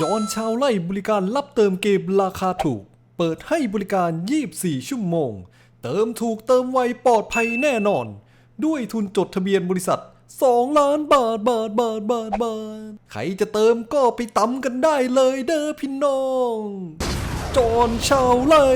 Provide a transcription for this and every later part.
จอห์นชาวไล่บริการรับเติมเกมราคาถูก เปิดให้บริการ 24 ชั่วโมง เติมถูกเติมไวปลอดภัยแน่นอน ด้วยทุนจดทะเบียนบริษัท 2 ล้านบาทบาทบาทบาทบาท ใครจะเติมก็ไปตำกันได้เลยเด้อพี่น้อง จอห์นชาวไล่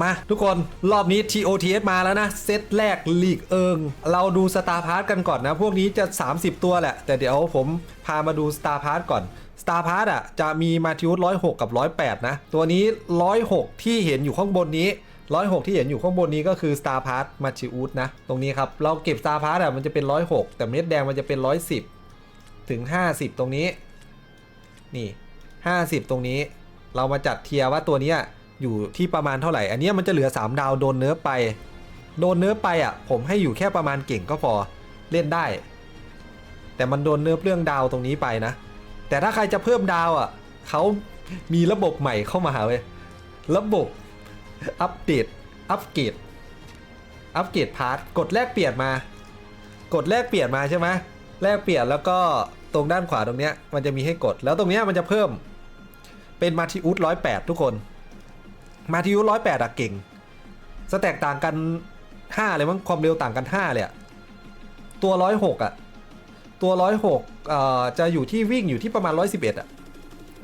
มาทุกคนรอบนี้ TOTS มาแล้วนะ เซตแรกลีกเอิง เราดูสตาร์พาร์ t กันก่อนนะ พวกนี้จะ 30 ตัวแหละ แต่เดี๋ยวผมพามาดูสตาร์พาร์ t ก่อนสตาร์พาร์ t อะจะมีมาทิวร้อยหกับ 108 นะ ตัวนี้ 106 ที่เห็นอยู่ข้างบนนี้ 106 ที่เห็นอยู่ข้างบนนี้ก็คือ Star p a r t มาชิอูดนะ ตรงนี้ครับ เราเก็บ Star p a r t อะมันจะเป็น 106 แต่เม็ดแดงมันจะเป็น 110 ถึง 50 ตรงนี้ นี่ 50 ตรงนี้ เรามาจัดเทียร์ว่าตัวนี้ อยู่ที่ประมาณเท่าไหร่ อันนี้มันจะเหลือ 3 ดาวโดนเนื้อไป โดนเนื้อไปอะ ผมให้อยู่แค่ประมาณเก่งก็พอเล่นได้ แต่มันโดนเนื้อเรื่องดาวตรงนี้ไปนะ แต่ถ้าใครจะเพิ่มดาวอะเขามีระบบใหม่เข้ามาเว้ยระบบอัปเดตอัปเกรดอัปเกรดพาร์ทกดแลกเปลี่ยนมา กดแลกเปลี่ยนมาใช่ไหมแลกเปลี่ยนแล้วก็ตรงด้านขวาตรงเนี้ยมันจะมีให้กดแล้วตรงเนี้ยมันจะเพิ่มเป็นมาทิอุสร้อยแปดทุกคน มาทิอุสร้อยแปดอะเก่ง สแต็กต่างกัน5เลยมั้งความเร็วต่างกัน5เลยอะตัว106อะตัว106เอ่อจะอยู่ที่วิ่งอยู่ที่ประมาณ111อะ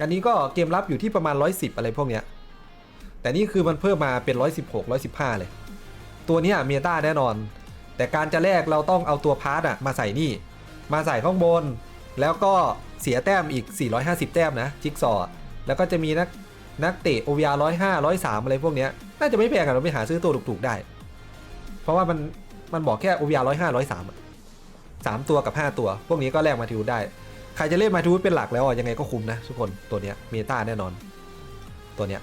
อันนี้ก็เกมรับอยู่ที่ประมาณ110อะไรพวกเนี้ย แต่นี่คือมันเพิ่มมาเป็น116 115เลย ตัวนี้เมตาแน่นอน แต่การจะแลกเราต้องเอาตัวพาร์ทอะมาใส่นี่ มาใส่ข้างบน แล้วก็เสียแต้มอีก 450 แต้มนะ จิ๊กซอ แล้วก็จะมีนัก นักเตะ OVR 105 103อยสามอะไรพวกเนี้ยน่าจะไม่แพงกันเราไปหาซื้อตัวถูกๆได้ เพราะว่ามันมันบอกแค่ OVR 105 103อะสามสามตัวกับ5ตัว พวกนี้ก็แลกมาทิวได้ ใครจะเล่นมาทิวเป็นหลักแล้วยังไงก็คุ้มนะทุกคนตัวเนี้ยเมตาแน่นอน ตัวเนี้ย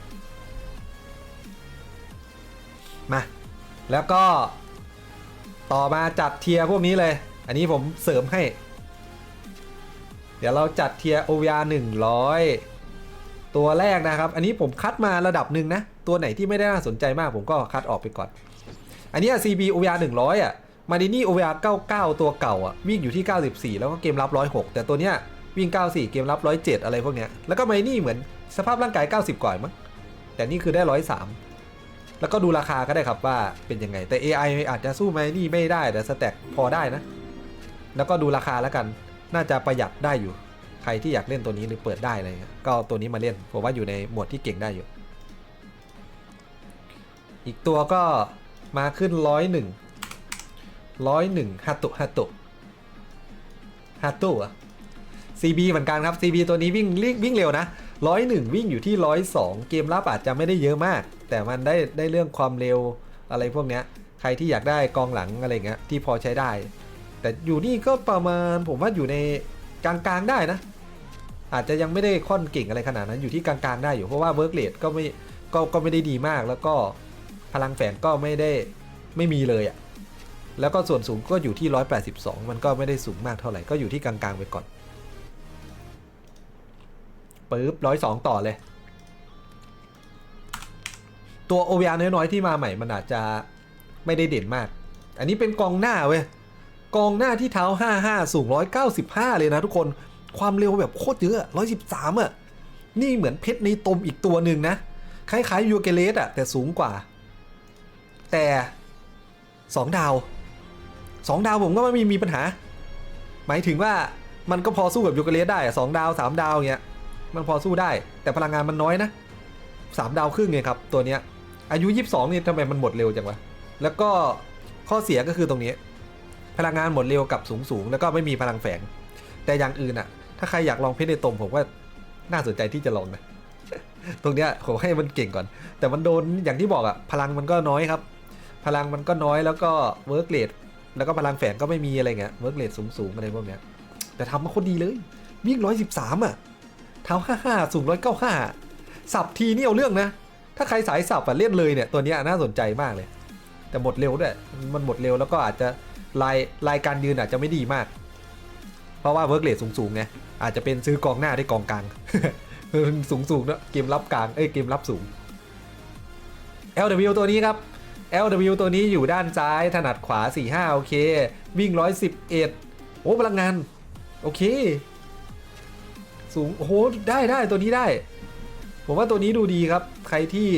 มาแล้วก็ต่อมาจัดเทียร์พวกนี้เลย อันนี้ผมเสริมให้ เดี๋ยวเราจัดเทียร์ OVR 100 ตัวแรกนะครับ อันนี้ผมคัดมาระดับหนึ่งนะ ตัวไหนที่ไม่ได้น่าสนใจมากผมก็คัดออกไปก่อน อันนี้ CB OVR 100 อะ มาดินี่ OVR 99 ตัวเก่าอะ วิ่งอยู่ที่ 94 แล้วก็เกมรับ 106 แต่ตัวเนี้ยวิ่ง 94 เกมรับ 107 อะไรพวกเนี้ย แล้วก็มาดินี่เหมือนสภาพร่างกาย 90 กว่ามั้ง แต่นี่คือได้ 103 แล้วก็ดูราคาก็ได้ครับว่าเป็นยังไง แต่ AI อาจจะสู้มาดินี่ไม่ได้แต่สแต็กพอได้นะ แล้วก็ดูราคาแล้วกัน น่าจะประหยัดได้อยู่ ใครที่อยากเล่นตัวนี้หรือเปิดได้อะไรเงี้ยก็ตัวนี้มาเล่นผมว่าอยู่ในหมวดที่เก่งได้อยู่ อีกตัวก็มาขึ้นร้อยหนึ่งร้อยหนึ่งฮัตโตฮัตโตฮัตโตอะ CB เหมือนกันครับ CB ตัวนี้วิ่งวิ่งวิ่งเร็วนะร้อยหนึ่งวิ่งอยู่ที่ร้อยสองเกมรับอาจจะไม่ได้เยอะมาก แต่มันได้ได้เรื่องความเร็วอะไรพวกเนี้ย ใครที่อยากได้กองหลังอะไรเงี้ยที่พอใช้ได้ แต่อยู่นี่ก็ประมาณผมว่าอยู่ในกลางๆได้นะ อาจจะยังไม่ได้ค่อนเก่งอะไรขนาดนั้นอยู่ที่กลางๆได้อยู่เพราะว่าเวิร์กเลดก็ไม่ก็ก็ไม่ได้ดีมาก แล้วก็พลังแฝงก็ไม่ได้ไม่มีเลยอะ่ะแล้วก็ส่วนสูงก็อยู่ที่ 182 มันก็ไม่ได้สูงมากเท่าไหร่ก็อยู่ที่กลางๆไปก่อนปึ๊บร้อยสองต่อเลย ตัว OVR น้อยๆที่มาใหม่มันอาจจะไม่ได้เด่นมาก อันนี้เป็นกองหน้าเว้ยกองหน้าที่เท้า 55 สูง 195 เลยนะทุกคน ความเร็วแบบโคตรเยอะ113อะ นี่เหมือนเพชรในตมอีกตัวหนึ่งนะ คล้ายๆยูเกเลสอะ แต่สูงกว่า แต่2ดาว2ดาวผมก็ไม่มีมีปัญหา หมายถึงว่ามันก็พอสู้กับยูเกเลสได้สองดาว3ดาวเงี้ย มันพอสู้ได้ แต่พลังงานมันน้อยนะ3ดาวครึ่งไงครับ ตัวเนี้ย อายุ 22นี่ทำไมมันหมดเร็วจังวะ แล้วก็ข้อเสียก็คือตรงนี้ พลังงานหมดเร็วกับสูงสูงๆแล้วก็ไม่มีพลังแฝง แต่อย่างอื่นอะ ถ้าใครอยากลองเพชรในตมผมว่าน่าสนใจที่จะลองนะตรงเนี้ยผมให้มันเก่งก่อน แต่มันโดนอย่างที่บอกอะพลังมันก็น้อยครับ พลังมันก็น้อยแล้วก็เวิร์กเลดแล้วก็พลังแฝงก็ไม่มีอะไรเงี้ยเวิร์กเลดสูงสูงๆอะไรพวกเนี้ยแต่ทำมาโคตรดีเลยวิ่งร้อยสิบสามอะเท้าห้าห้าสูงร้อยเก้าห้าสับทีนี่เอาเรื่องนะ ถ้าใครสายสับอะเล่นเลยเนี่ยตัวเนี้ยน่าสนใจมากเลย แต่หมดเร็วด้วยมันหมดเร็วแล้วก็อาจจะลายลายการยืนอาจจะไม่ดีมาก เพราะว่าเวิร์กเลทสูงๆไง อาจจะเป็นซื้อกองหน้าได้กองกลางสูงสูงๆเนอะเกมรับกลาง เอ้ยเกมรับสูง LW ตัวนี้ครับ LW ตัวนี้อยู่ด้านซ้ายถนัดขวา 45 โอเค วิ่ง 111 โอ้พลังงาน โอเค สูง โอ้โห ได้ได้ตัวนี้ได้ ผมว่าตัวนี้ดูดีครับ ใครที่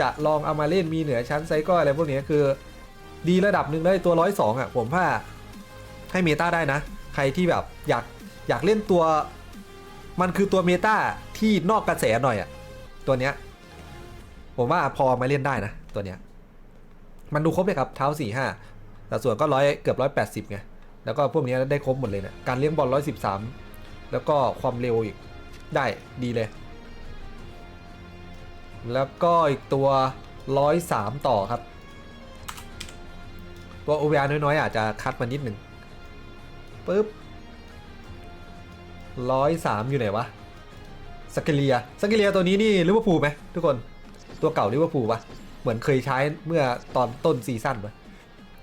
จะลองเอามาเล่นมีเหนือชั้นไซก็อะไรพวกนี้คือ ดีระดับหนึ่งได้ตัวร้อยสองอะ ผมว่าให้เมตาได้นะ ใครที่แบบอยาก อยากเล่นตัว มันคือตัวเมตาที่นอกกระแสหน่อยอะตัวเนี้ยผมว่าพอมาเล่นได้นะตัวเนี้ยมันดูครบเลยครับเท้าสี่ห้าแต่ส่วนก็ร้อยเกือบร้อยแปดสิบไงแล้วก็พวกนี้ได้ครบหมดเลยเนะี่ยการเลี้ยงบอลร้อยสิบสามแล้วก็ความเร็วอีกได้ดีเลย แล้วก็อีกตัวร้อยสามต่อครับ ตัว OVR น้อยๆอาจจะคัดมานิดหนึ่งปึ๊บ ร้อยสามอยู่ไหนวะสกเกเลียสกเกเลียตัวนี้นี่ลิเวอร์พูลไหมทุกคนตัวเก่าลิเวอร์พูลปะเหมือนเคยใช้เมื่อตอนต้นซีซั่นปะ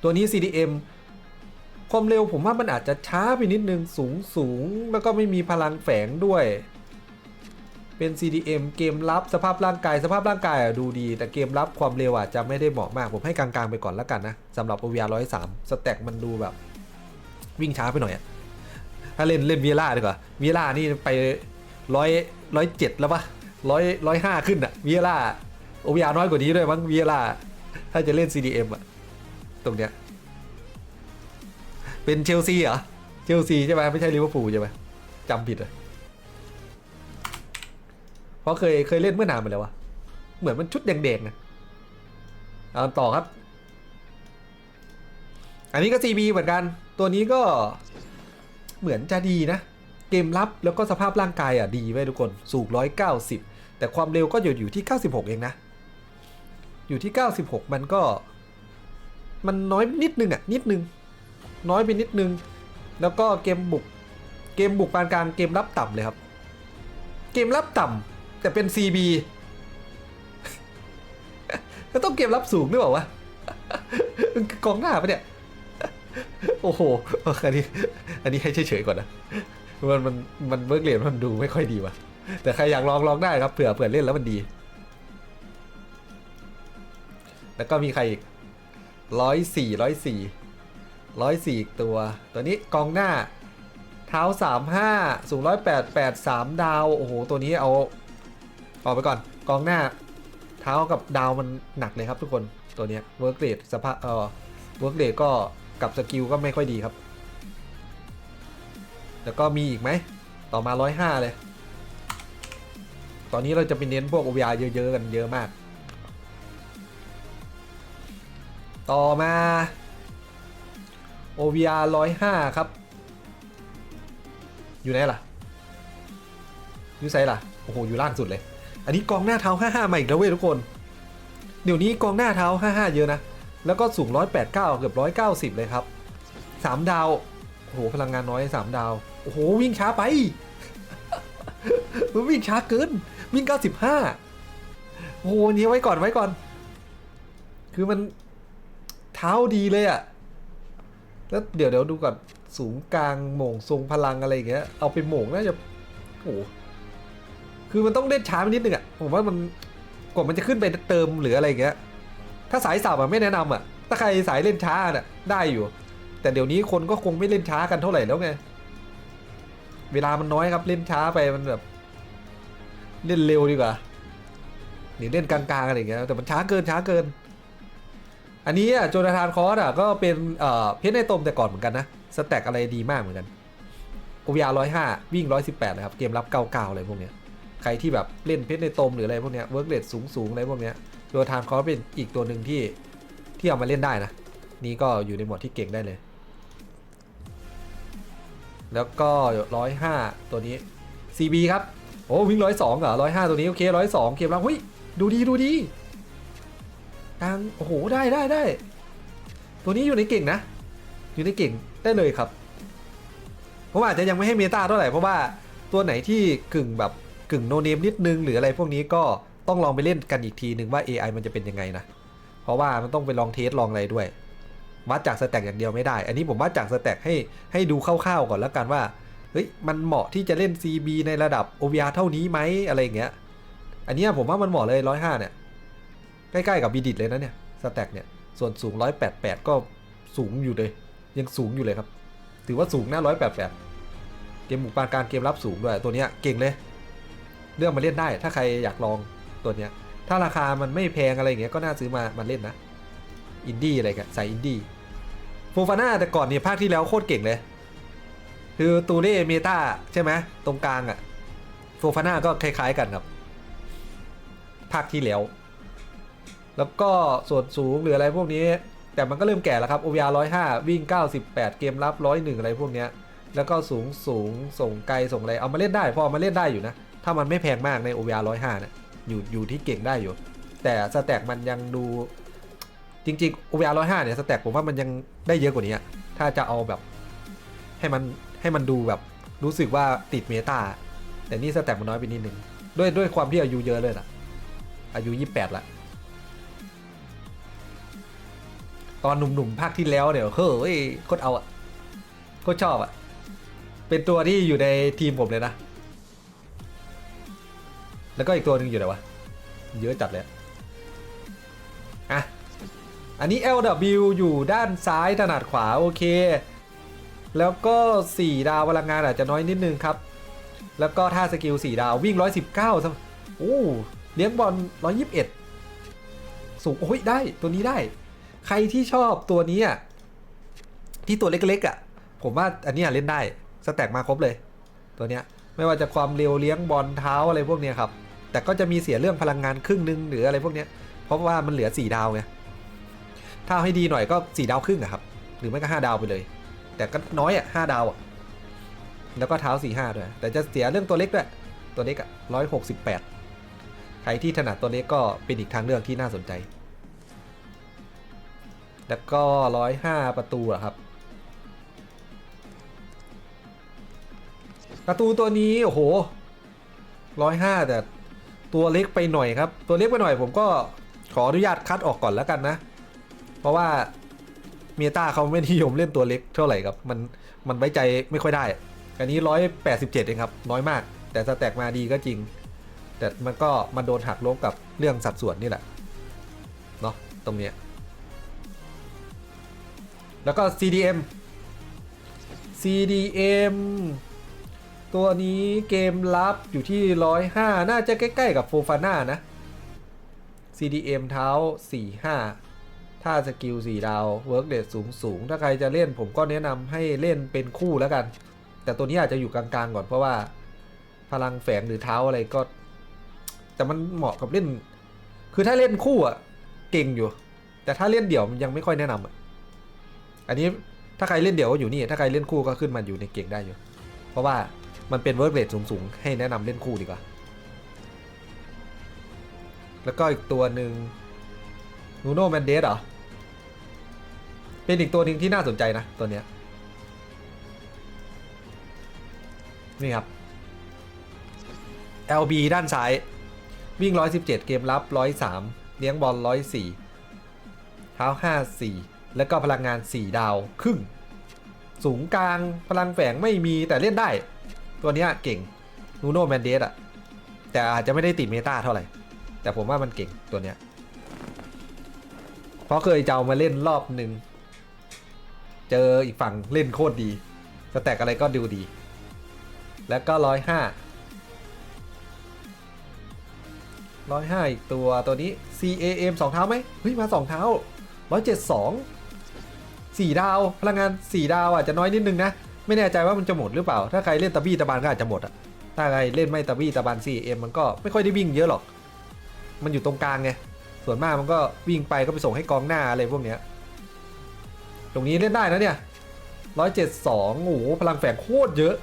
ตัวนี้ CDM ความเร็วผมว่ามันอาจจะช้าไปนิดนึงสูงสูงแล้วก็ไม่มีพลังแฝงด้วย เป็น CDM เกมรับสภาพร่างกายสภาพร่างกายดูดี แต่เกมรับความเร็วอาจจะไม่ได้เหมาะมาก ผมให้กลางๆไปก่อนแล้วกันนะสำหรับ OVR 103สแต็กมันดูแบบ วิ่งช้าไปหน่อยอะ ถ้าเล่นเล่นวีล่าดีกว่าวีล่านี่ไปร้อยร้อยเจ็ดแล้วปะร้อยร้อยห้าขึ้นอะวีล่า OVR น้อยกว่านี้ด้วยมั้งวีล่าถ้าจะเล่น CDM อะตรงเนี้ยเป็นเชลซีเหรอเชลซีใช่ไหมไม่ใช่ลิเวอร์พูลใช่ไหมจำผิดอะเพราะเคยเคยเล่นเมื่อนานมาแล้ววะเหมือนมันชุดแดงๆนะเอาต่อครับ อันนี้ก็ CB เหมือนกัน ตัวนี้ก็ เหมือนจะดีนะ เกมรับแล้วก็สภาพร่างกายอะดีไว้ทุกคน สูง 190 แต่ความเร็วก็อยู่อยู่ที่ 96 เองนะ อยู่ที่ 96 มันก็ มันน้อยนิดนึงอะ นิดนึง น้อยไปนิดนึง แล้วก็เกมบุก เกมบุกปานกลางเกมรับต่ำเลยครับ เกมรับต่ำแต่เป็น CB ก็ต้องเกมรับสูงด้วยเปล่าวะกองหน้าปะเนี่ย โอ้โห อันนี้ อันนี้ให้เฉยๆก่อนนะ มันมันมันเบิร์กเรียนมันดูไม่ค่อยดีว่ะ แต่ใครอยากลองลองได้ครับ เผื่อเผื่อเล่นแล้วมันดี แล้วก็มีใครอีกร้อยสี่ร้อยสี่ร้อยสี่ตัว ตัวนี้กองหน้า เท้าสามห้าสูงร้อยแปดแปดสามดาว โอ้โห ตัวนี้เอาออกไปก่อน กองหน้า เท้ากับดาวมันหนักเลยครับทุกคน ตัวนี้เวิร์กเรทสภาพเออเวิร์กเรทก็ กับสกิลก็ไม่ค่อยดีครับ แล้วก็มีอีกไหม ต่อมา 105 เลย ตอนนี้เราจะไปเน้นพวก OVR เยอะๆ กันเยอะมาก ต่อมา OVR 105 ครับ อยู่ไหนล่ะ อยู่ไซล่ะ โอ้โห อยู่ล่างสุดเลย อันนี้กองหน้าเท้า 55 มาอีกแล้วเว้ยทุกคน เดี๋ยวนี้กองหน้าเท้า 55 เยอะนะ แล้วก็สูง 189 เกือบ 190 เลยครับ 3 ดาว โอ้โห พลังงานน้อย 3 ดาว โอ้โห วิ่งช้าไป มันวิ่งช้าเกิน วิ่ง 95 โอ้โหนี้ไว้ก่อนไว้ก่อน คือมันเท้าดีเลยอะแล้วเดี๋ยวเดี๋ยวดูก่อน สูงกลางหม่งทรงพลังอะไรอย่างเงี้ย เอาไปโหม่งน่าจะ โอ้คือมันต้องเล่นช้าไปนิดนึงอะผมว่ามันกว่ามันจะขึ้นไปเติมหรืออะไรอย่างเงี้ย ถ้าสายสับอะไม่แนะนำอะถ้าใครสายเล่นช้าน่ะได้อยู่ แต่เดี๋ยวนี้คนก็คงไม่เล่นช้ากันเท่าไหร่แล้วไง เวลามันน้อยครับเล่นช้าไปมันแบบ เล่นเร็วดีกว่าหรือเล่นกลางๆอะไรอย่างเงี้ยแต่มันช้าเกินช้าเกิน อันนี้อะโจนาธานคอสอะก็เป็นเอ่อเพชรในตมแต่ก่อนเหมือนกันนะสแต็กอะไรดีมากเหมือนกันโอวีอาร้อยห้าวิ่งร้อยสิบแปดนะครับเกมรับเก้าเก้าอะไรพวกเนี้ยใครที่แบบเล่นเพชรในตมหรืออะไรพวกเนี้ยเวิร์กเรทสูงๆอะไรพวกเนี้ย โจนาธานคอสเป็นอีกตัวหนึ่งที่ที่เอามาเล่นได้นะ นี่ก็อยู่ในหมวดที่เก่งได้เลย แล้วก็ร้อยห้าตัวนี้ CB ครับ โอ้วิ่งร้อยสองเหรอร้อยห้าตัวนี้ โอเคร้อยสองเกมรับเฮ้ย ดูดีดูดีกลางโอ้โห ได้ได้ได้ ตัวนี้อยู่ในเก่งนะ อยู่ในเก่งได้เลยครับ ผมอาจจะยังไม่ให้เมตาเท่าไหร่เพราะว่าตัวไหนที่กึ่งแบบกึ่งโนเนมนิดนึงหรืออะไรพวกนี้ก็ ต้องลองไปเล่นกันอีกทีหนึ่งว่า AI มันจะเป็นยังไงนะ เพราะว่ามันต้องไปลองเทสลองอะไรด้วย วัดจากสแต็กอย่างเดียวไม่ได้ อันนี้ผมวัดจากสแต็กให้ให้ดูคร่าวๆก่อนแล้วกันว่า เฮ้ย มันเหมาะที่จะเล่น CB ในระดับ OVR เท่านี้ไหมอะไรอย่างเงี้ย อันนี้ผมว่ามันเหมาะเลย105เนี่ย ใกล้ๆกับบีดิตเลยนะเนี่ย สแต็กเนี่ย ส่วนสูง188ก็สูงอยู่เลย ยังสูงอยู่เลยครับ ถือว่าสูงนะ188เกมบุกปานกางเกมรับสูงด้วย ตัวเนี้ยเก่งเลย เรื่องมาเล่นได้ ถ้าใครอยากลอง ตัวเนี้ย ถ้าราคามันไม่แพงอะไรอย่างเงี้ยก็น่าซื้อมามาเล่นนะ อินดี้อะไรกันใส่อินดี้โฟฟาน่าแต่ก่อนเนี่ยภาคที่แล้วโคตรเก่งเลย คือตูเล่เมตาใช่ไหมตรงกลางอะโฟฟาน่าก็คล้ายๆกันครับ ภาคที่แล้ว แล้วก็ส่วนสูงหรืออะไรพวกนี้ แต่มันก็เริ่มแก่แล้วครับ OVR 105วิ่ง 98 เกมรับ101อะไรพวกเนี้ยแล้วก็สูงสูงส่งไกลส่งอะไรเอามาเล่นได้พอเอามาเล่นได้อยู่นะ ถ้ามันไม่แพงมากใน OVR 105เนี่ย อยู่อยู่ที่เก่งได้อยู่ แต่สแต็กมันยังดู จริงๆ OVR 105เนี่ยสแต็กผมว่ามันยังได้เยอะกว่านี้ ถ้าจะเอาแบบให้มันให้มันดูแบบรู้สึกว่าติดเมตาแต่นี่สแต็กมันน้อยไปนิดนึงด้วยด้วยความที่อายุเยอะเลยล่ะอายุ 28ละตอนหนุ่มๆภาคที่แล้วเนี่ยวเฮ้ยโคตรเอาอะโคตรชอบอะเป็นตัวที่อยู่ในทีมผมเลยนะ แล้วก็อีกตัวหนึ่งอยู่ไหนวะ เยอะจัดเลยอะอะ อันนี้ LW อยู่ด้านซ้ายถนัดขวา โอเค แล้วก็ 4 ดาวพลังงานอาจจะน้อยนิดนึงครับ แล้วก็ท่าสกิล 4 ดาววิ่ง 119ซะโอ้เลี้ยงบอล 121 สูง โอ้ย ได้ตัวนี้ได้ ใครที่ชอบตัวนี้อะ ที่ตัวเล็กๆอะ ผมว่าอันนี้เล่นได้ สแต็กมาครบเลย ตัวเนี้ยไม่ว่าจะความเร็วเลี้ยงบอลเท้าอะไรพวกเนี้ยครับ แต่ก็จะมีเสียเรื่องพลังงานครึ่งนึงหรืออะไรพวกเนี้ยเพราะว่ามันเหลือ 4 ดาวไงถ้าเอาให้ดีหน่อยก็ 4 ดาวครึ่งอะครับ หรือไม่ก็ 5 ดาวไปเลย แต่ก็น้อยอะ5ดาวอะแล้วก็เท้า4 5ด้วย แต่จะเสียเรื่องตัวเล็กด้วย ตัวเล็กอะ168ใครที่ถนัดตัวเล็กก็เป็นอีกทางเลือกที่น่าสนใจ แล้วก็105ประตูอะครับ ประตูตัวนี้ โอ้โห105แต่ ตัวเล็กไปหน่อยครับ ตัวเล็กไปหน่อยผมก็ขออนุญาตคัดออกก่อนแล้วกันนะ เพราะว่าเมียต้าเขาไม่นิยมเล่นตัวเล็กเท่าไหร่ครับ มันมันไว้ใจไม่ค่อยได้ อันนี้ 187 เองครับ น้อยมาก แต่สแต็กมาดีก็จริง แต่มันก็มันโดนหักลบกับเรื่องสัดส่วนนี่แหละ เนาะตรงเนี้ย แล้วก็ CDM CDM ตัวนี้เกมลับอยู่ที่105น่าจะใกล้ ๆ กับโฟฟาน่านะ CDM เท้า 45 ถ้าสกิล 4 ดาวเวิร์กเดทสูงสูงถ้าใครจะเล่นผมก็แนะนำให้เล่นเป็นคู่แล้วกัน แต่ตัวนี้อาจจะอยู่กลางๆ ก่อนเพราะว่า พลังแฝงหรือเท้าอะไรก็ แต่มันเหมาะกับเล่น คือถ้าเล่นคู่อะ เก่งอยู่ แต่ถ้าเล่นเดี่ยวมันยังไม่ค่อยแนะนำอะ อันนี้ถ้าใครเล่นเดี่ยวก็อยู่นี่ ถ้าใครเล่นคู่ก็ขึ้นมาอยู่ในเก่งได้อยู่ เพราะว่า มันเป็นเวิร์กเรทสูงๆ ให้แนะนำเล่นคู่ดีกว่า แล้วก็อีกตัวหนึ่งนูโนแมนเดสเหรอ เป็นอีกตัวหนึ่งที่น่าสนใจนะ ตัวเนี้ย นี่ครับ LB ด้านซ้าย วิ่ง 117 เกมรับ 103 เลี้ยงบอล 104เท้า54 แล้วก็พลังงาน 4 ดาว ครึ่ง สูงกลางพลังแฝงไม่มีแต่เล่นได้ ตัวเนี้ยเก่งนูโนแมนเดสอะแต่อาจจะไม่ได้ติดเมตาเท่าไหร่ แต่ผมว่ามันเก่งตัวเนี้ยเพราะเคยจะเอามาเล่นรอบหนึ่งเจออีกฝั่งเล่นโคตรดีสแต็กอะไรก็ดูดี แล้วก็ร้อยห้าร้อยห้าอีกตัวตัวนี้ CAM สองเท้าไหมเฮ้ยมาสองเท้าร้อยเจ็ดสองสี่ดาว พลังงานสี่ดาวอาจจะน้อยนิดนึงนะ ไม่แน่ใจว่ามันจะหมดหรือเปล่า ถ้าใครเล่นตะบี้ตะบานก็อาจจะหมดอะถ้าใครเล่นไม่ตะบี้ตะบาน CAM มันก็ไม่ค่อยได้วิ่งเยอะหรอก มันอยู่ตรงกลางไง ส่วนมากมันก็วิ่งไปก็ไปส่งให้กองหน้าอะไรพวกเนี้ย ตรงนี้เล่นได้นะเนี่ยร้อยเจ็ดสองโอ้โหพลังแฝงโคตรเยอะ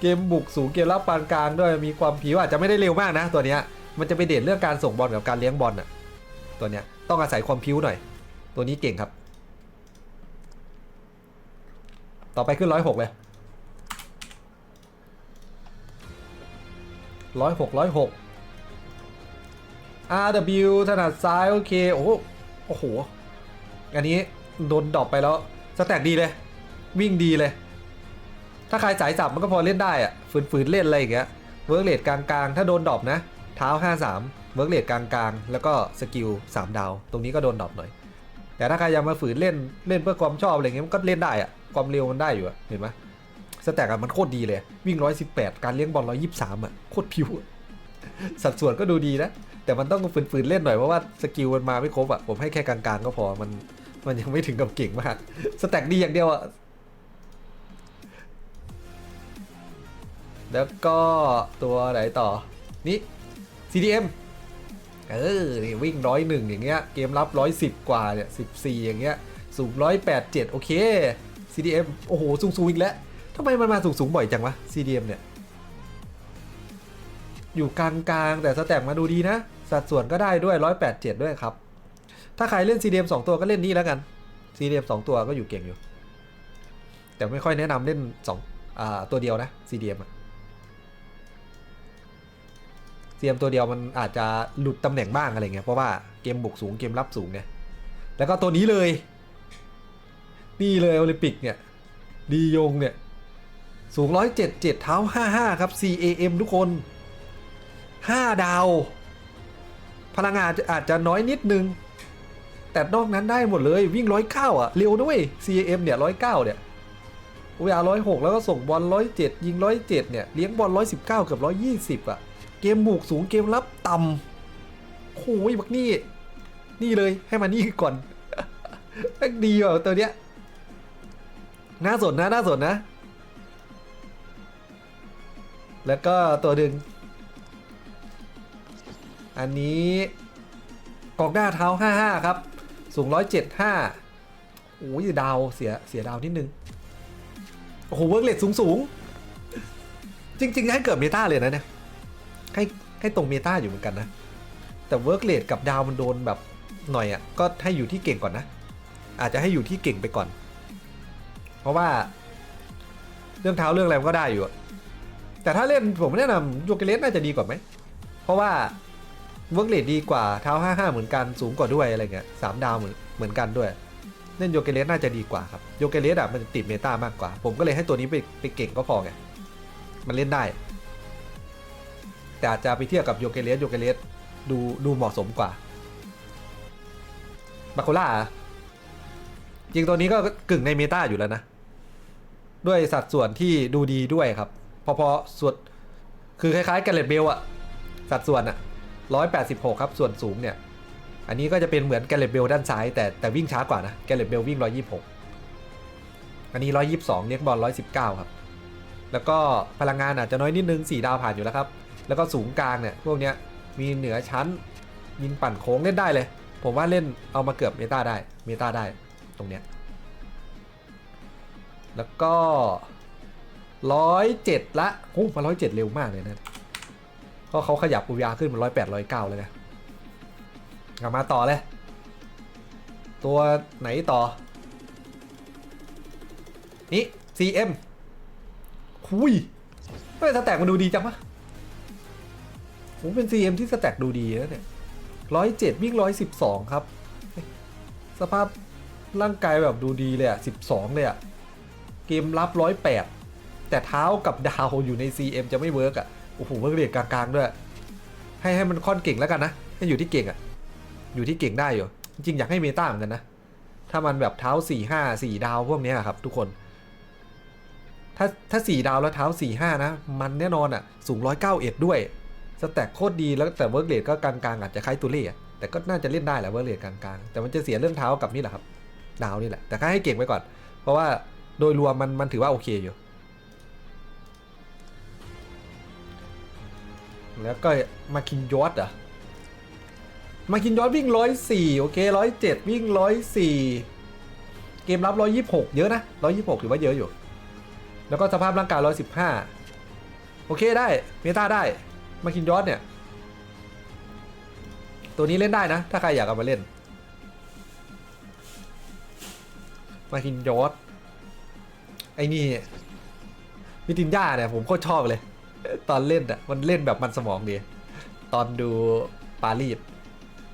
เกมบุกสูงเกมรับปานกลางด้วย มีความผิวอาจจะไม่ได้เร็วมากนะ ตัวเนี้ย มันจะไปเด่นเรื่องการส่งบอลกับการเลี้ยงบอลอะตัวเนี้ยต้องอาศัยความผิวหน่อย ตัวนี้เก่งครับ ต่อไปขึ้นร้อยหกเลยร้อยหกร้อยหก RW ถนัดซ้ายโอเค โอ้โหอ้โห อันนี้โดนดรอปไปแล้วสแต็กดีเลย วิ่งดีเลย ถ้าใครสายสับมันก็พอเล่นได้อะฝืนๆเล่นอะไรอย่างเงี้ยเวิร์กเลดกลางๆ ถ้าโดนดรอปนะ เท้า 53 เวิร์กเลดกลางๆ แล้วก็สกิล 3 ดาว ตรงนี้ก็โดนดรอปหน่อย แต่ถ้าใครยังมาฝืนเล่นเล่นเพื่อความชอบอะไรเงี้ยมันก็เล่นได้อะ ความเร็วมันได้อยู่อะเห็นไหมสแต็กอะมันโคตรดีเลย วิ่ง 118 การเลี้ยงบอล 123อะโคตรพิว สัดส่วนก็ดูดีนะ แต่มันต้องฝืนๆเล่นหน่อย เพราะว่าสกิลมันมาไม่ครบอะผมให้แค่กลางๆก็พอมันมันยังไม่ถึงกับเก่งมาก สแต็กดีอย่างเดียวอะแล้วก็ตัวไหนต่อ นี่ CDM เออวิ่งร้อยหนึ่งอย่างเงี้ย เกมรับร้อยสิบกว่าเนี่ยสิบสี่อย่างเงี้ย สูงร้อยแปดเจ็ดโอเค CDM โอ้โห สูงสูงอีกแล้วทำไมมันมาสูงสูงบ่อยจังวะ CDM เนี่ย อยู่กลางๆแต่สแต็กมาดูดีนะ สัดส่วนก็ได้ด้วยร้อยแปดเจ็ดด้วยครับ ถ้าใครเล่น CDM สองตัวก็เล่นนี่แล้วกัน CDM สองตัวก็อยู่เก่งอยู่ แต่ไม่ค่อยแนะนำเล่นสองอ่าตัวเดียวนะ CDM อะเซียมตัวเดียวมันอาจจะหลุดตำแหน่งบ้างอะไรเงี้ย เพราะว่าเกมบุกสูงเกมรับสูงเนี่ย แล้วก็ตัวนี้เลย นี่เลยโอลิมปิกเนี่ย ดียงเนี่ย สูง 177 เท้า 55 ครับ CAM ทุกคน 5 ดาว พลังงานอาจจะน้อยนิดนึง แต่นอกนั้นได้หมดเลยวิ่ง 109 อะ เร็วด้วย CAM เนี่ย 109 เนี่ย VR 106 แล้วก็ส่งบอล 107 ยิง 107 เนี่ย เลี้ยงบอล 119 เกือบ 120 อะ เกมบุกสูงเกมรับต่ำโอ้ยบักนี่ นี่เลยให้มานี่ก่อนแม่งดีว่ะตัวเนี้ย น่าสนนะน่าสนนะ แล้วก็ตัวหนึ่งอันนี้กองหน้าเท้า 55 ครับ สูง 175โอ้ยดาวเสียเสียดาวนิดนึง โอ้โห เวิร์กเลทสูงสูงจริง ๆ ให้เกิดเมตาเลยนะเนี่ยให้ให้ตรงเมตาอยู่เหมือนกันนะ แต่เวิร์กเลทกับดาวมันโดนแบบหน่อยอะ่ะก็ให้อยู่ที่เก่งก่อนนะ อาจจะให้อยู่ที่เก่งไปก่อน เพราะว่า เรื่องเท้าเรื่องอะไรมันก็ได้อยู่ แต่ถ้าเล่นผมแนะนำโยเกเลสน่าจะดีกว่าไหม เพราะว่าเวิร์กเลทดีกว่าเท้า55เหมือนกันสูงกว่าด้วยอะไรเงี้ยสามดาวเหมือนเหมือนกันด้วย เล่นโยเกเลสน่าจะดีกว่าครับโยเกเลสอะมันติดเมตามากกว่า ผมก็เลยให้ตัวนี้ไปไปเก่งก็พอไงมันเล่นได้ แต่อาจจะไปเทียบกับโยเกเลสโยเกเลสดูดูเหมาะสมกว่าบาโคล่าจริงตัวนี้ก็กึ่งในเมตาอยู่แล้วนะ ด้วยสัดส่วนที่ดูดีด้วยครับ พอๆส่วนคือคล้ายๆกันเลตเบลอะสัดส่วนอะร้อยแปดสิบหกครับ ส่วนสูงเนี่ย อันนี้ก็จะเป็นเหมือนแกลเลตเบลด้านซ้าย แต่แต่วิ่งช้ากว่านะแกลเลตเบลวิ่งร้อยยี่หกอันนี้ร้อยยี่สิบสองเลี้ยงบอลร้อยสิบเก้าครับ แล้วก็พลังงานอาจจะน้อยนิดนึงสี่ดาวผ่านอยู่แล้วครับ แล้วก็สูงกลางเนี่ยพวกเนี้ยมีเหนือชั้น ยิงปั่นโค้งเล่นได้เลย ผมว่าเล่นเอามาเกือบเมตาได้ เมตาได้ตรงเนี้ย แล้วก็ร้อยเจ็ดละโอ้มาร้อยเจ็ดเร็วมากเลยนะก็เขาขยับปูยาขึ้นมาร้อยแปดร้อยเก้าเลยนะกลับมาต่อเลย ตัวไหนต่อ นี่ CM หุยเฮ้ยสแต็กมันดูดีจังวะผมเป็น CM ที่สแต็กดูดีแล้วเนี่ยร้อยเจ็ดวิ่งร้อยสิบสองครับ สภาพร่างกายแบบดูดีเลยอะสิบสองเลยอะ เกมรับร้อยแปดแต่เท้ากับดาวอยู่ใน CM จะไม่เวิร์กอะ โอ้โหเวิร์กเรียกกลางๆด้วย ให้ให้มันค่อนเก่งแล้วกันนะ ให้อยู่ที่เก่งอะ อยู่ที่เก่งได้อยู่ จริงอยากให้เมตาเหมือนกันนะ ถ้ามันแบบเท้าสี่ห้าสี่ดาวพวกเนี้ยครับทุกคน ถ้าถ้าสี่ดาวแล้วเท้าสี่ห้านะ มันแน่นอนอะ สูงร้อยเก้าเอ็ดด้วย สแต็กโคตรดีแล้วแต่เวิร์กเรทก็กลางๆอาจจะคล้ายตัวเล่แต่ก็น่าจะเล่นได้แหละเวิร์กเรทกลางๆ แต่มันจะเสียเรื่องเท้ากับนี่แหละครับ ดาวนี่แหละ แต่ก็ให้เก่งไว้ก่อน เพราะว่า โดยรวมมันมันถือว่าโอเคอยู่ แล้วก็มาคินยอดอะมาคินยอดวิ่งร้อยสี่โอเคร้อยเจ็ดวิ่งร้อยสี่เกมรับร้อยยี่หกเยอะนะร้อยยี่หกถือว่าเยอะอยู่ แล้วก็สภาพร่างกายร้อยสิบห้าโอเคได้เมตาได้มาคินยอดเนี่ย ตัวนี้เล่นได้นะ ถ้าใครอยากเอามาเล่น มาคินยอด ไอ้นี่มิตินย่าเนี่ยผมโคตรชอบเลย ตอนเล่นอะมันเล่นแบบมันสมองดีตอนดูปารีส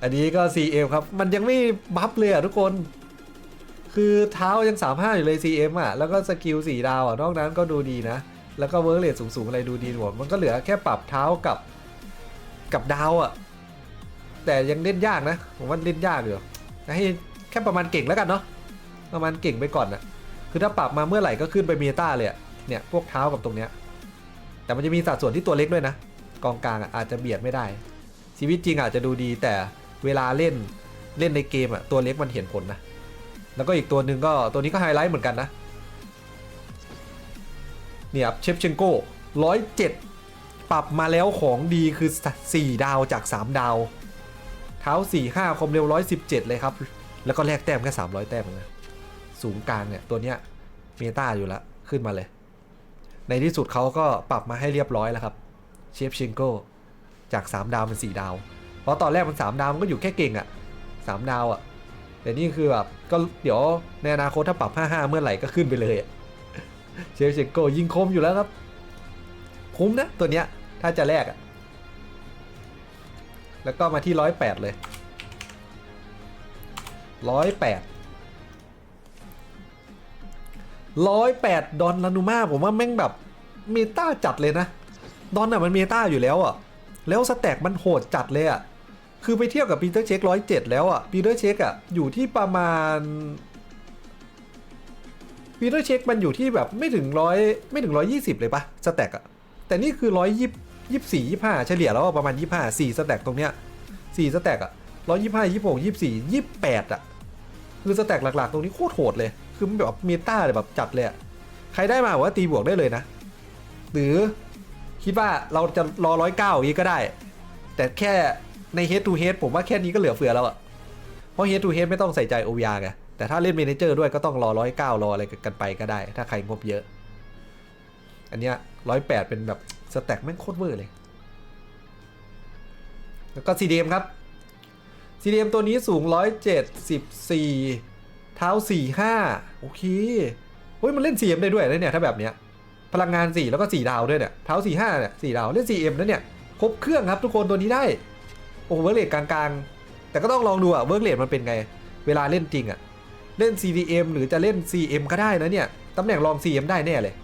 อันนี้ก็ CM ครับ มันยังไม่บัฟเลยอะทุกคน คือเท้ายังสามห้าอยู่เลย CM อะ แล้วก็สกิลสี่ดาวอะ นอกนั้นก็ดูดีนะ แล้วก็เวิร์กเรทสูง ๆ อะไรดูดีหมด มันก็เหลือแค่ปรับเท้ากับกับดาวอะ แต่ยังเล่นยากนะ ผมว่าเล่นยากอยู่ให้แค่ประมาณเก่งแล้วกันเนาะ ประมาณเก่งไปก่อนนะ คือถ้าปรับมาเมื่อไหร่ก็ขึ้นไปเมตาเลยเนี่ยพวกเท้ากับตรงเนี้ยแต่มันจะมีสัดส่วนที่ตัวเล็กด้วยนะ กองกลางอาจจะเบียดไม่ได้ ชีวิตจริงอาจจะดูดีแต่เวลาเล่นเล่นในเกมอะตัวเล็กมันเห็นผลนะ แล้วก็อีกตัวหนึ่งก็ตัวนี้ก็ไฮไลท์เหมือนกันนะเนี่ยครับเชฟเชนโก้ร้อยเจ็ดปรับมาแล้วของดีคือ 4 ดาวจาก 3 ดาว เท้า 4 5ความเร็ว 117 เลยครับ แล้วก็แลกแต้มแค่ 300 แต้มนะ สูงกลางเนี่ยตัวเนี้ยเมตาอยู่แล้วขึ้นมาเลย ในที่สุดเขาก็ปรับมาให้เรียบร้อยแล้วครับเชฟชิงโก้จาก 3 ดาวเป็น 4 ดาว เพราะตอนแรกมัน 3 ดาวมันก็อยู่แค่เก่งอะ่ะ3ดาวอะ่ะ แต่นี่คือแบบก็เดี๋ยวในอนาคตถ้าปรับ 55 เมื่อไหร่ก็ขึ้นไปเลยเชฟชิงโก้ยิงคมอยู่แล้วครับ คุ้มนะตัวเนี้ยถ้าจะแลกอะ่ะ แล้วก็มาที่ 108 เลย 108 ร้อยแปดดอนลานูมาผมว่าแม่งแบบเมตาจัดเลยนะ ดอนอะมันเมตาอยู่แล้วอะ แล้วสแต็กมันโหดจัดเลยอะ คือไปเทียบกับปีเตอร์เช็คร้อยเจ็ดแล้วอะปีเตอร์เช็คอะอยู่ที่ประมาณปีเตอร์เช็คมันอยู่ที่แบบไม่ถึงร้อยไม่ถึงร้อยยี่สิบเลยปะสแต็กอะ แต่นี่คือร้อยยี่ยี่สี่ยี่ห้าเฉลี่ยแล้วประมาณยี่ห้าสี่สแต็กตรงเนี้ยสี่สแต็กอะร้อยยี่ห้ายี่หกยี่สี่ยี่แปดอะ คือสแต็กหลักๆ ตรงนี้โคตรโหดเลย คือมันแบบเมตาเลยแบบจัดเลยอะใครได้มาผมว่าตีบวกได้เลยนะ หรือคิดว่าเราจะรอร้อยเก้าอย่างนี้ก็ได้ แต่แค่ใน head to head ผมว่าแค่นี้ก็เหลือเฟือแล้วอะเพราะ head to head ไม่ต้องใส่ใจ OVR ไงแต่ถ้าเล่นเมนเจอร์ด้วยก็ต้องรอร้อยเก้ารออะไรกันไปก็ได้ ถ้าใครงบเยอะ อันเนี้ยร้อยแปดเป็นแบบสแต็กแม่งโคตรเวอร์เลย แล้วก็ CDM ครับ CDM ตัวนี้สูง174เท้า45โอเคเฮ้ยมันเล่น CM ได้ด้วยนะเนี่ยถ้าแบบเนี้ยพลังงาน 4 แล้วก็ 4 ดาวด้วยเนี่ยเท้า45เนี่ย4ดาวเล่น CM นะเนี่ยครบเครื่องครับทุกคนตัวนี้ได้โอ้โหเวิร์กเลทกลางๆ แต่ก็ต้องลองดูอะเวิร์กเลทมันเป็นไง เวลาเล่นจริงอะเล่น CDM หรือจะเล่น CM ก็ได้นะเนี่ยตำแหน่งรอง CM ได้แน่เลย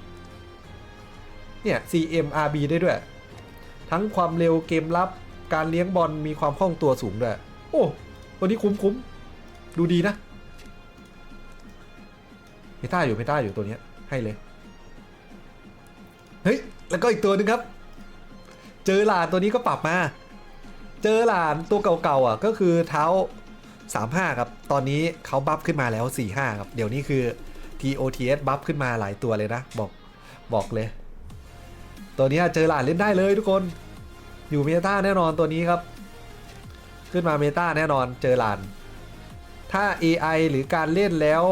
เนี่ย CM RB ได้ด้วย ทั้งความเร็วเกมรับการเลี้ยงบอลมีความคล่องตัวสูงด้วยโอ้ตัวนี้คุ้มคุ้มดูดีนะ เมตาอยู่เมตาอยู่ตัวเนี้ยให้เลย เฮ้ย แล้วก็อีกตัวหนึงครับ เจอหลานตัวนี้ก็ปรับมา เจอหลานตัวเก่าๆอะก็คือเท้า 35 ครับ ตอนนี้เขาบัฟขึ้นมาแล้ว 45 ครับ เดี๋ยวนี้คือ TOTS บัฟขึ้นมาหลายตัวเลยนะ บอกบอกเลย ตัวนี้เจอหลานเล่นได้เลยทุกคน อยู่เมตาแน่นอนตัวนี้ครับ ขึ้นมาเมตาแน่นอนเจอหลาน ถ้า AI หรือการเล่นแล้ว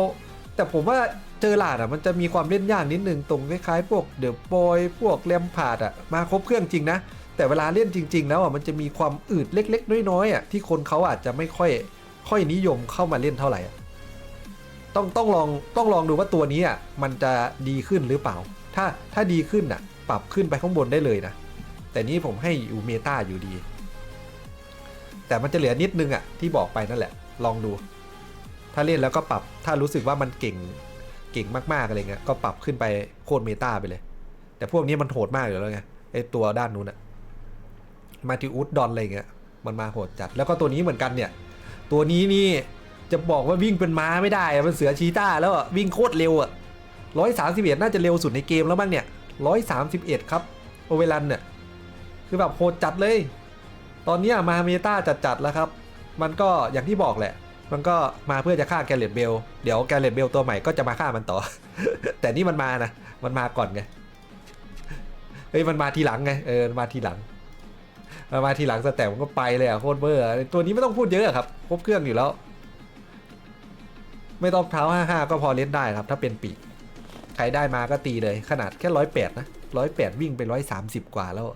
แต่ผมว่าเจอหลานอะมันจะมีความเล่นยากนิดนึงตรงคล้ายๆพวกเดอะบอยพวกแลมพาดอะมาครบเครื่องจริงนะ แต่เวลาเล่นจริง ๆ แล้วอะมันจะมีความอืดเล็ก ๆ น้อยๆอะที่คนเขาอาจจะไม่ค่อยค่อยนิยมเข้ามาเล่นเท่าไหร่อะต้องต้องลองต้องลองดูว่าตัวนี้อะมันจะดีขึ้นหรือเปล่า ถ้าถ้าดีขึ้นอะ ปรับขึ้นไปข้างบนได้เลยนะแต่นี้ผมให้อยู่เมตาอยู่ดี แต่มันจะเหลือนิดนึงอะที่บอกไปนั่นแหละ ลองดู ถ้าเล่นแล้วก็ปรับถ้ารู้สึกว่ามันเก่งเก่งมากๆอะไรเงี้ยก็ปรับขึ้นไปโคตรเมตาไปเลย แต่พวกนี้มันโหดมากอยู่แล้วไงไอตัวด้านนู้นอะมาติอุสดอนอะไรเงี้ยมันมาโหดจัดแล้วก็ตัวนี้เหมือนกันเนี่ย ตัวนี้นี่จะบอกว่าวิ่งเป็นม้าไม่ได้มันเสือชีต้าแล้วอะวิ่งโคตรเร็วอะร้อยสามสิบเอ็ดน่าจะเร็วสุดในเกมแล้วบ้างเนี่ยร้อยสามสิบเอ็ดครับโอเวลันเนี่ยคือแบบโหดจัดเลย ตอนนี้มาเมตาจัดๆแล้วครับ มันก็อย่างที่บอกแหละ มันก็มาเพื่อจะฆ่าแกเรตเบล เดี๋ยวแกเรตเบลตัวใหม่ก็จะมาฆ่ามันต่อ แต่นี่มันมานะ มันมาก่อนไง เฮ้ย มันมาทีหลังไง เออ มาทีหลัง มันมาทีหลังสแต็กมันก็ไปเลยอะโคตรเบอร์อตัวนี้ไม่ต้องพูดเยอะอะครับครบเครื่องอยู่แล้ว ไม่ต้องเท้าห้าห้าก็พอเล่นได้ครับ ถ้าเป็นปีก ใครได้มาก็ตีเลย ขนาดแค่ร้อยแปดนะร้อยแปดวิ่งไปร้อยสามสิบกว่าแล้ว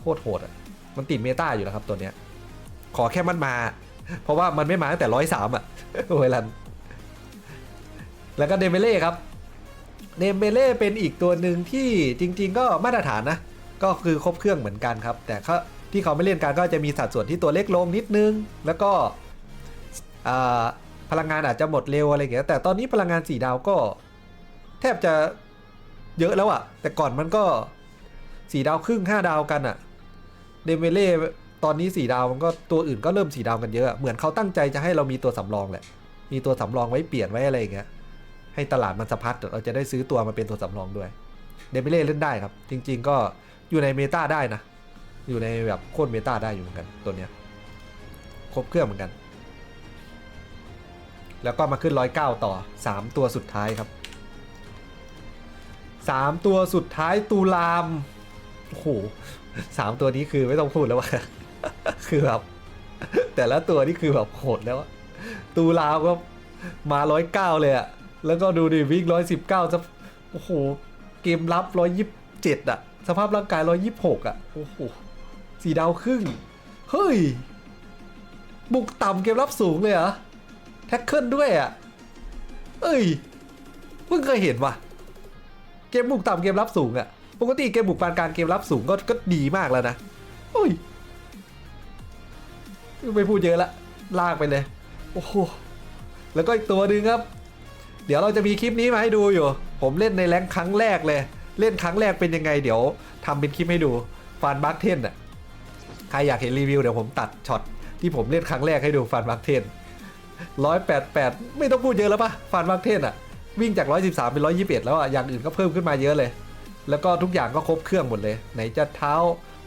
โคตรโหดอะ มันติดเมตาอยู่แล้วครับตัวเนี้ย ขอแค่มันมา เพราะว่ามันไม่มาตั้งแต่ร้อยสามอะโอ้ยลัน แล้วก็เดมเบเล่ครับ เดมเบเล่เป็นอีกตัวหนึ่งที่จริง ๆ ก็มาตรฐานนะ ก็คือครบเครื่องเหมือนกันครับ แต่เขาที่เขาไม่เล่นกันก็จะมีสัดส่วนที่ตัวเล็กลงนิดนึง แล้วก็พลังงานอาจจะหมดเร็วอะไรอย่างเงี้ย แต่ตอนนี้พลังงานสี่ดาวก็ แทบจะเยอะแล้วอะแต่ก่อนมันก็สี่ดาวครึ่งห้าดาวกันอะเดเมเล่ ตอนนี้สีดาวมันก็ตัวอื่นก็เริ่มสีดาวกันเยอะอะเหมือนเขาตั้งใจจะให้เรามีตัวสำรองแหละ มีตัวสำรองไว้เปลี่ยนไว้อะไรอย่างเงี้ยให้ตลาดมันสะพัดเราจะได้ซื้อตัวมาเป็นตัวสำรองด้วยเดมิเล่เล่นได้ครับ จริง ๆ ก็อยู่ในเมตาได้นะ อยู่ในแบบโคตรเมตาได้อยู่เหมือนกันตัวเนี้ยครบเครื่องเหมือนกัน แล้วก็มาขึ้นร้อยเก้าต่อสามตัวสุดท้ายครับสามตัวสุดท้ายตูลามโอ้โหสามตัวนี้คือไม่ต้องพูดแล้วว่า คือแบบแต่ละตัวนี่คือแบบโหดแล้วตูลามก็มาร้อยเก้าเลยอะแล้วก็ดูดิวิ่งร้อยสิบเก้าจะโอ้โหเกมรับร้อยยิบเจ็ดอะสภาพร่างกายร้อยยิบหกอะโอ้โหสี่ดาวครึ่ง เฮ้ย บุกต่ำเกมรับสูงเลยเหรอแท็กเกิลด้วยอะเอ้ยเพิ่งเคยเห็นว่ะเกมบุกต่ำเกมรับสูงอะปกติเกมบุกปานกลางเกมรับสูงก็ก็ดีมากแล้วนะโอ้ย ไม่พูดเยอะละลากไปเลย โอ้โห แล้วก็อีกตัวหนึ่งครับ เดี๋ยวเราจะมีคลิปนี้มาให้ดูอยู่ ผมเล่นในแรงครั้งแรกเลย เล่นครั้งแรกเป็นยังไง เดี๋ยวทำเป็นคลิปให้ดูฟันบัคเทนอะใครอยากเห็นรีวิวเดี๋ยวผมตัดช็อตที่ผมเล่นครั้งแรกให้ดูฟันบัคเทนร้อยแปดแปดไม่ต้องพูดเยอะแล้วปะฟันบัคเทนอะ วิ่งจากร้อยสิบสามเป็นร้อยยี่สิบเอ็ดแล้วอะอย่างอื่นก็เพิ่มขึ้นมาเยอะเลย แล้วก็ทุกอย่างก็ครบเครื่องหมดเลย ไหนจะเท้า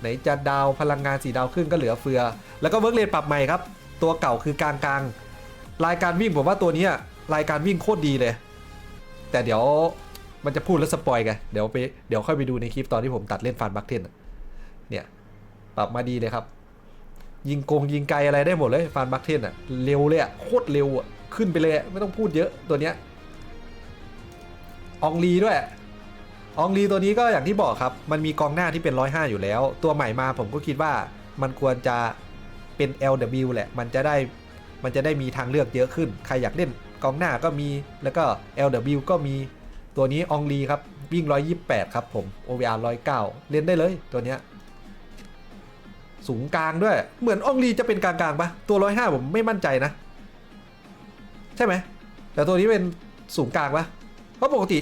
ไหนจะดาวพลังงานสีดาวครึ่งก็เหลือเฟือ แล้วก็เวิร์กเรทปรับใหม่ครับ ตัวเก่าคือกลางกลางรายการวิ่งผมว่าตัวนี้รายการวิ่งโคตรดีเลย แต่เดี๋ยวมันจะพูดแล้วสปอยกันเดี๋ยวไปเดี๋ยวค่อยไปดูในคลิปตอนที่ผมตัดเล่นฟันบัคเทนเนี่ยปรับมาดีเลยครับ ยิงโกงยิงไกลอะไรได้หมดเลยฟันบัคเทนอะเร็วเลยอะโคตรเร็วอะขึ้นไปเลยไม่ต้องพูดเยอะตัวเนี้ยอองลีด้วย อองลีตัวนี้ก็อย่างที่บอกครับ มันมีกองหน้าที่เป็น 105 อยู่แล้ว ตัวใหม่มาผมก็คิดว่ามันควรจะเป็น LW แหละ มันจะได้มันจะได้มีทางเลือกเยอะขึ้น ใครอยากเล่นกองหน้าก็มี แล้วก็ LW ก็มี ตัวนี้อองลีครับ วิ่ง 128 ครับผม OVR 109 เล่นได้เลยตัวเนี้ย สูงกลางด้วย เหมือนอองลีจะเป็นกลางๆปะตัว 105 ผมไม่มั่นใจนะ ใช่ไหม แต่ตัวนี้เป็นสูงกลางปะเพราะปกติ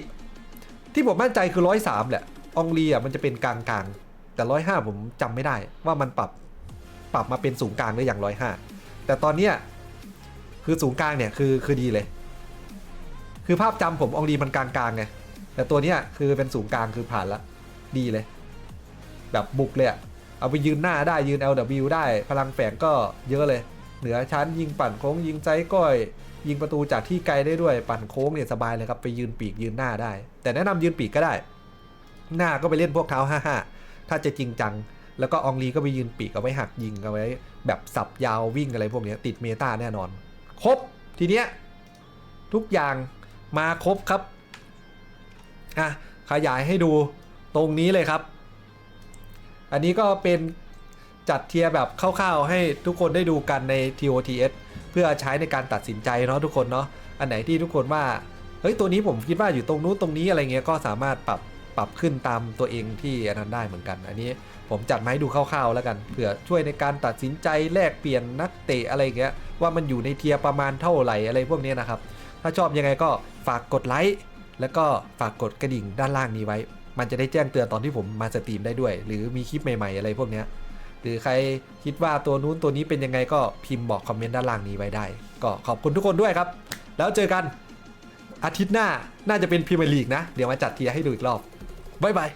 ที่ผมมั่นใจคือร้อยสามแหละอองลีอะมันจะเป็นกลางกลางแต่ร้อยห้าผมจำไม่ได้ ว่ามันปรับปรับมาเป็นสูงกลางหรืออย่างร้อยห้าแต่ตอนเนี้ยคือสูงกลางเนี่ยคือคือดีเลย คือภาพจำผมอองลีมันกลางกลางไงแต่ตัวเนี้ยคือเป็นสูงกลางคือผ่านละดีเลย แบบบุกเลยอะเอาไปยืนหน้าได้ยืน LW ได้ พลังแฝงก็เยอะเลย เหนือชั้นยิงปั่นโค้งยิงไซก้อย ยิงประตูจากที่ไกลได้ด้วยปั่นโค้งเนี่ยสบายเลยครับไปยืนปีกยืนหน้าได้ แต่แนะนำยืนปีกก็ได้ หน้าก็ไปเล่นพวกเท้า5-5ถ้าจะจริงจัง แล้วก็องลีก็ไปยืนปีกเอาไว้หักยิงเอาไว้ แบบสับยาววิ่งอะไรพวกนี้ติดเมตาแน่นอน ครบทีเนี้ยทุกอย่างมาครบครับอะขยายให้ดูตรงนี้เลยครับ อันนี้ก็เป็นจัดเทียร์แบบคร่าวๆ ให้ทุกคนได้ดูกันใน TOTS เพื่อใช้ในการตัดสินใจเนาะทุกคนเนาะอันไหนที่ทุกคนว่า เฮ้ยตัวนี้ผมคิดว่าอยู่ตรงนู้นตรงนี้อะไรเงี้ยก็สามารถปรับปรับขึ้นตามตัวเองที่อันนั้นได้เหมือนกัน อันนี้ผมจัดมาให้ดูคร่าวๆแล้วกันเผื่อช่วยในการตัดสินใจแลกเปลี่ยนนักเตะอะไรเงี้ยว่ามันอยู่ในเทียประมาณเท่าไหร่อะไรพวกนี้นะครับ ถ้าชอบยังไงก็ฝากกดไลค์แล้วก็ฝากกดกระดิ่งด้านล่างนี้ไว้ มันจะได้แจ้งเตือนตอนที่ผมมาสตรีมได้ด้วย หรือมีคลิปใหม่ๆ อะไรพวกนี้หรือใครคิดว่าตัวนู้นตัวนี้เป็นยังไงก็พิมพ์บอกคอมเมนต์ด้านล่างนี้ไว้ได้ ก็ขอบคุณทุกคนด้วยครับ แล้วเจอกัน อาทิตย์หน้าน่าจะเป็นพรีเมียร์ลีกนะ เดี๋ยวมาจัดเทียร์ให้ดูอีกรอบ บ๊ายบาย